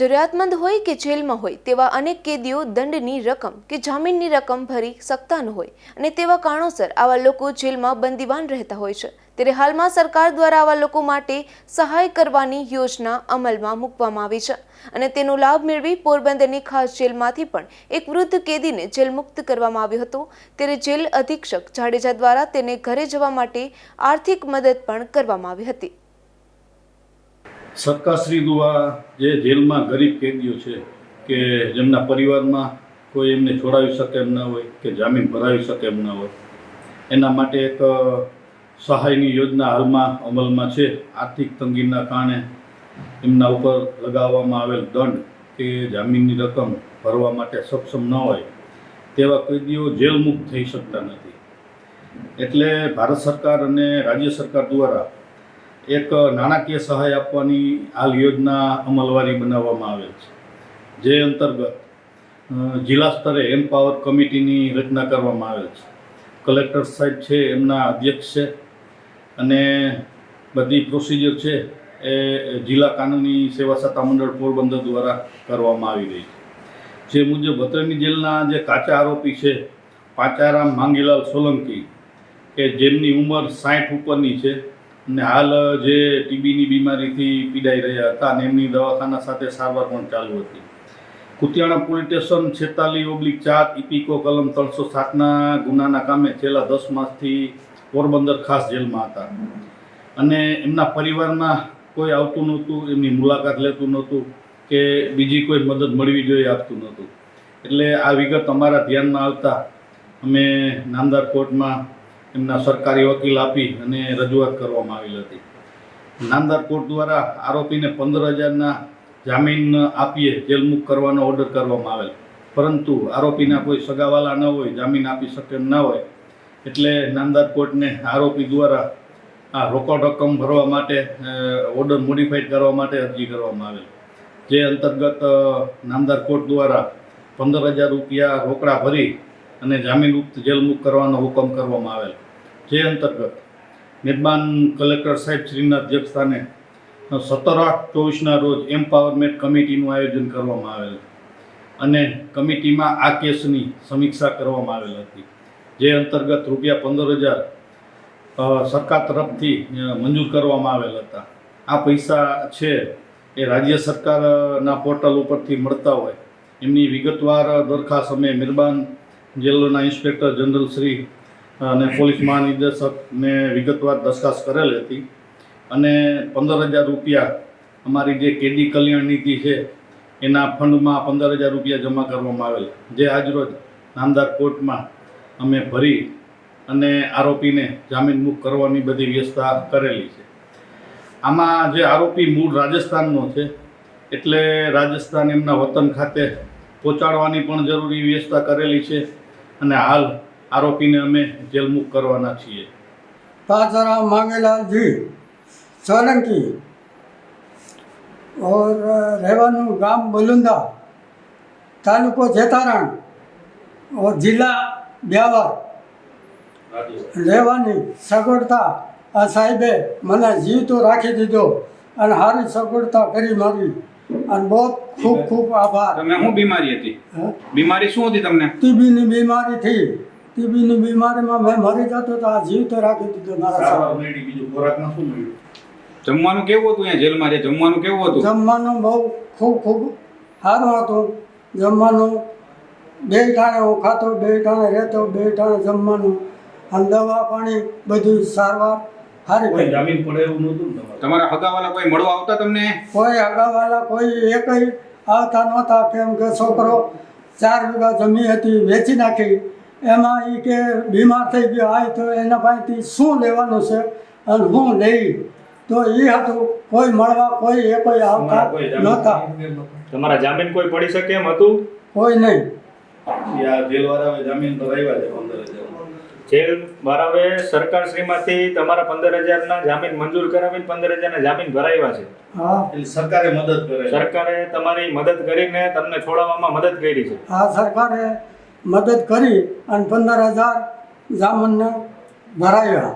જરૂરિયાતમંદ હોય કે જેલમાં હોય, તેવા અનેક કેદીઓ દંડની રકમ કે જામીનની રકમ ભરી શકતા ન હોય. અને તેવા કારણોસર આવા લોકો જેલમાં બંદીવાન રહેતા હોય છે. ત્યારે હાલમાં સરકાર દ્વારા આવા લોકો માટે સહાય કરવાની યોજના અમલમાં મૂકવામાં આવી છે. અને તેનો લાભ મેળવી પોરબંદરની ખાસ જેલમાંથી પણ એક વૃદ્ધ કેદીને જેલમુક્ત કરવામાં આવ્યો હતો. ત્યારે જેલ અધિક્ષક જાડેજા દ્વારા તેને ઘરે જવા માટે આર્થિક મદદ પણ કરવામાં આવી હતી. સરકારશ્રી દ્વારા જે જેલમાં ગરીબ કેદીઓ છે કે જેમના પરિવારમાં કોઈ એમને છોડાવી શકે એમ ન હોય કે જામીન ભરાવી શકે એમ ન હોય, એના માટે એક સહાયની યોજના હાલમાં અમલમાં છે. આર્થિક તંગીના કારણે એમના ઉપર લગાવવામાં આવેલ દંડ કે જામીનની રકમ ભરવા માટે સક્ષમ ન હોય તેવા કેદીઓ જેલમુક્ત થઈ શકતા નથી. એટલે ભારત સરકાર અને રાજ્ય સરકાર દ્વારા એક નાણાકીય સહાય આપવાની હાલ યોજના અમલવારી બનાવવામાં આવેલ છે. જે અંતર્ગત જિલ્લા સ્તરે એમ્પાવર કમિટીની રચના કરવામાં આવેલ છે. કલેક્ટર સાહેબ છે, એમના અધ્યક્ષ છે અને બધી પ્રોસિજર છે એ જિલ્લા કાનૂની સેવા સત્તા મંડળ પોરબંદર દ્વારા કરવામાં આવી રહી છે. જે મુજબ વતરની જેલના જે કાચા આરોપી છે, પાંચારામ માંગીલાલ સોલંકી કે જેમની ઉંમર સાઠ ઉપરની છે અને હાલ જે ટીબીની બીમારીથી પીડાઈ રહ્યા હતા અને એમની દવાખાના સાથે સારવાર પણ ચાલુ હતી. કુતિયાણા પોલીસ સ્ટેશન છેતાલીસ ઓબ્લિક ચાર ઇપિકો કલમ ત્રણસો સાતના ગુનાના કામે છેલ્લા દસ માસથી પોરબંદર ખાસ જેલમાં હતા. અને એમના પરિવારમાં કોઈ આવતું નહોતું, એમની મુલાકાત લેતું નહોતું કે બીજી કોઈ મદદ મળવી જોઈએ આપતું નહોતું. એટલે આ વિગત અમારા ધ્યાનમાં આવતા અમે નામદાર કોર્ટમાં એમના સરકારી વકીલ આપી અને રજૂઆત કરવામાં આવેલ હતી. નામદાર કોર્ટ દ્વારા આરોપીને પંદર હજારના જામીન આપીએ જેલમુક્ત કરવાનો ઓર્ડર કરવામાં આવેલ. પરંતુ આરોપીના કોઈ સગાવાલા ન હોય, જામીન આપી શકે ન હોય, એટલે નામદાર કોર્ટને આરોપી દ્વારા આ રોકડ રકમ ભરવા માટે ઓર્ડર મોડિફાઈડ કરવા માટે અરજી કરવામાં આવેલ. જે અંતર્ગત નામદાર કોર્ટ દ્વારા પંદર હજાર રૂપિયા રોકડા ભરી અને જામીન મુક્ત જેલમુક્ત કરવાનો હુકમ કરવામાં આવેલ. જે અંતર્ગત મહેરબાન કલેક્ટર સાહેબ શ્રીના અધ્યક્ષસ્થાને સત્તર આઠ ચોવીસના રોજ એમ્પાવરમેન્ટ કમિટીનું આયોજન કરવામાં આવેલ અને કમિટીમાં આ કેસની સમીક્ષા કરવામાં આવેલ હતી. જે અંતર્ગત રૂપિયા પંદર હજાર સરકાર તરફથી મંજૂર કરવામાં આવેલ હતા. આ પૈસા છે એ રાજ્ય સરકારના પોર્ટલ ઉપરથી મળતા હોય. એમની વિગતવાર દરખાસ્ત અમે મહેરબાન જેલના ઇન્સ્પેક્ટર જનરલ શ્રી અને પોલીસ મહાનિર્દેશકને વિગતવાર દરખાસ્ત કરેલ હતી. અને પંદર હજાર રૂપિયા અમારી જે કેડી કલ્યાણ નીતિ છે, એના ફંડમાં પંદર હજાર રૂપિયા જમા કરવામાં આવેલ. જે આજરોજ નામદાર કોર્ટમાં અમે ભરી અને આરોપીને જામીન મુક્ત કરવાની બધી વ્યવસ્થા કરેલી છે. આમાં જે આરોપી મૂળ રાજસ્થાનનો છે, એટલે રાજસ્થાન એમના વતન ખાતે પહોંચાડવાની પણ જરૂરી વ્યવસ્થા કરેલી છે અને હાલ આરોપીને અમે જેલમુક્ત કરવાના છીએ पाचाराम मांगेलाल जी सोलंकी और રહેવાનું ગામ બલુંદા તાલુકો જેતારણ और જિલ્લા બ્યાવર રહેવાની સગવડતા આ સાહેબે મને જીવતો રાખી દીધો અને સારી સગવડતા કરી મારી અને બહુ ખૂબ ખૂબ આભાર તમને શું બીમારી હતી હા? બીમારી શું હતી તમને ટીબીની બીમારી થઈ ટીબીની બીમારીમાં મેં મરી જતો તો આ જીવતો રાખી દીધો મારા સારવાર સાહેબ મળી બીજું ખોરાકમાં શું મળ્યું? જમવાનું કેવું હતું અહીંયા જેલમાં? જે જમવાનું કેવું હતું? જમવાનું બહુ ખૂબ ખૂબ સારું હતું. જમવાનું બે ટાણે હું ખાતો બે ટાણે રહેતો બે ટાણે જમવાનું. અને દવા પાણી બધું સારવાર. સારી કોઈ જમીન પડે એવું નહોતું તમારે? તમારા હગાવાલા કોઈ મળવા આવતા તમને? કોઈ હગાવાલા કોઈ એકય આવતા નહોતા. કેમ કે છોકરો ચાર વીઘા જમીન હતી વેચી નાખી. એમાં એ કે બીમાર થઈ ગયો આ તો એના પાસેથી શું લેવાનું છે? અને હું લઈ. તો એ હતું કોઈ મળવા કોઈ એ કોઈ આવતા નહોતા. તમારા જામીન કોઈ પડી શકે એમ હતું? કોઈ નહીં. જેલવાળાએ જામીન ભરાવ્યા છે પંદર હજાર. જેલ બરાબર સરકાર શ્રીમાંથી તમારા પંદર હજારના જામીન મંજૂર કરાવીને પંદર હજારના જામીન ભરાવ્યા છે. હા. સરકારે મદદ કરે સરકારે તમારી મદદ કરીને તમને છોડાવવામાં મદદ કરી છે. આ સરકારે મદદ કરી અને પંદર હજાર જામનને ભરાવ્યા